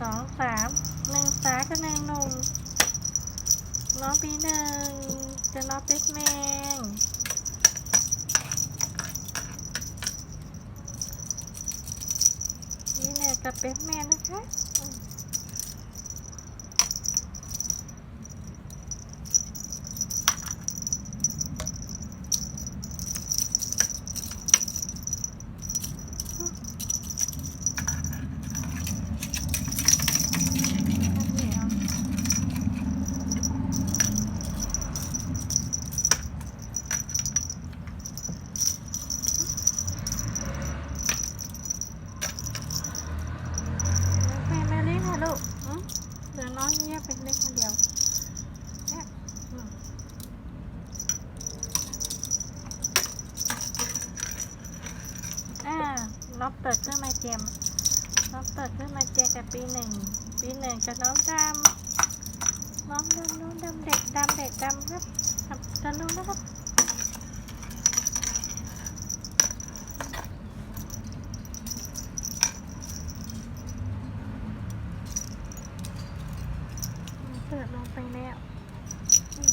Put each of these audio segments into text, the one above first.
สองสามหนึ่งสากับหนึ่งหนุ่มน้องปีหนึ่งจะน้องเป๊กแมนนี่เนี่ยกับเป๊กแมนนะคะอืม แม่แม่เล่นค่ะลูกอืมเดี๋ยวน้องเงียบเป็นเล็กคนเดียวเนี่ยอืมอ่าน้ องเปิดเครื่องมาเจมน้องเปิดเครื่องมาเจกับปีหนึ่ง ปีหนึ่งกับน้องดำน้องดำน้องดำเด็กดำเด็กดำครับครับจะรู้นะครับเปิดลงไปแล้วอืม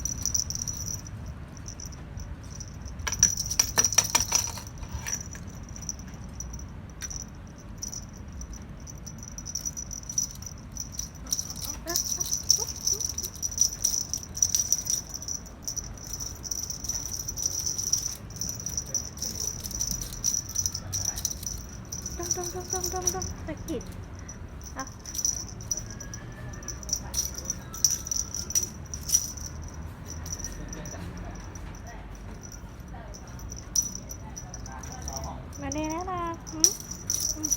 ด มดมดมดมดมดมสะกิดอะมาดีแล้วนะหืมอืม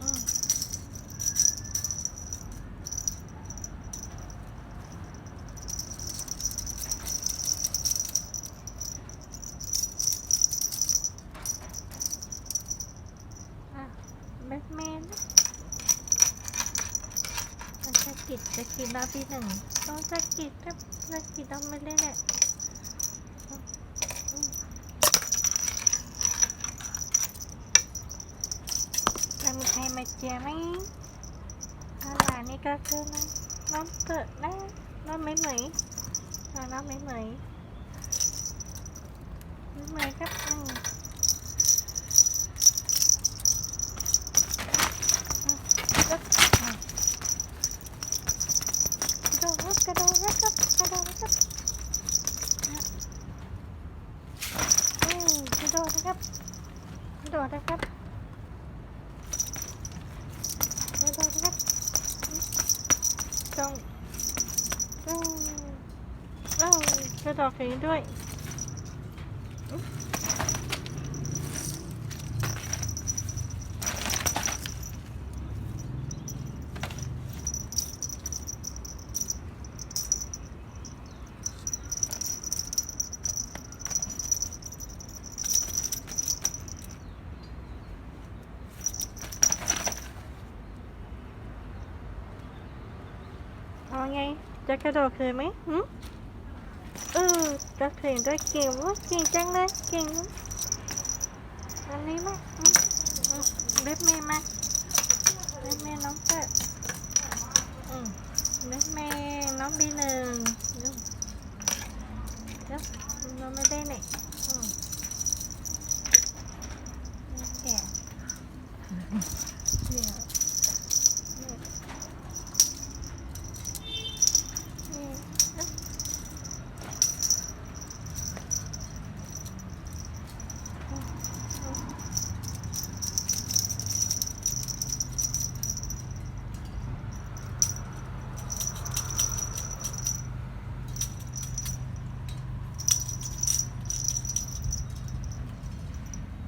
อืมอะแบทแมนนะ มัน สะกิดสะกิดเราปีหนึ่งต้องสะกิดครับสะกิดต้องไม่เล่นแหละอืมอืมแล้วมีใครมาเจียไหมอาหลานนี่ก็คือน้องน้องเกิดนะน้องไม่เหมยน้องไม่เหมยไม่เหมยครับอืมอืมอึ๊บอะ กระโดดกระโดดนะครับกระโดดนะครับอืมกระโดดนะครับกระโดดนะครับกระโดดนะครับตรงอืมอ้าว กระโดดอย่างนี้ด้วยอืมเอาไงจะกระโดดคืนไหมหืม เออจะคืนด้วยเก่งวะเก่งจังเลยเก่งวะอันนี้มาอืมอืมเล็บเมย์มาเล็บเมย์น้องเปิดอืมเล็บเมย์น้องบีหนึ่งเดี๋ยวเดี๋ยวน้องไม่ได้เนี่ยอืมน้องแก่เดี๋ยวเนี่ยนี่เอ๊ะ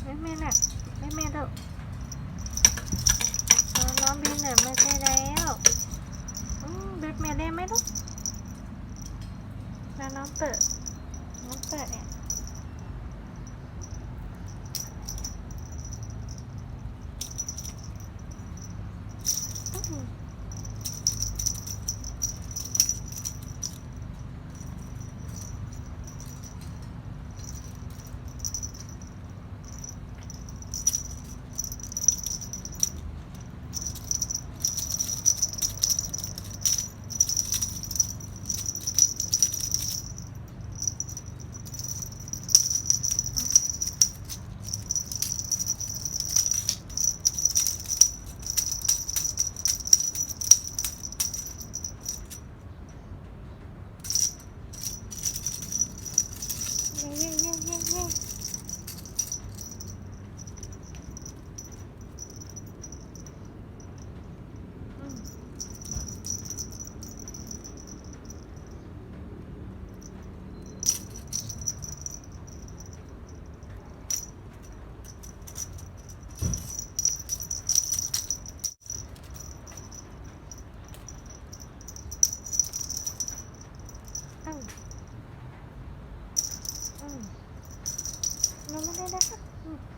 ไม่แม่ น่ะไม่แม่เถอะน้องบีหนึ่งไม่ใช่แล้วอืมเบ็ดแม่ได้ไหมลูกแล้วน้องเปิดน้องเปิดเนี่ย Mm.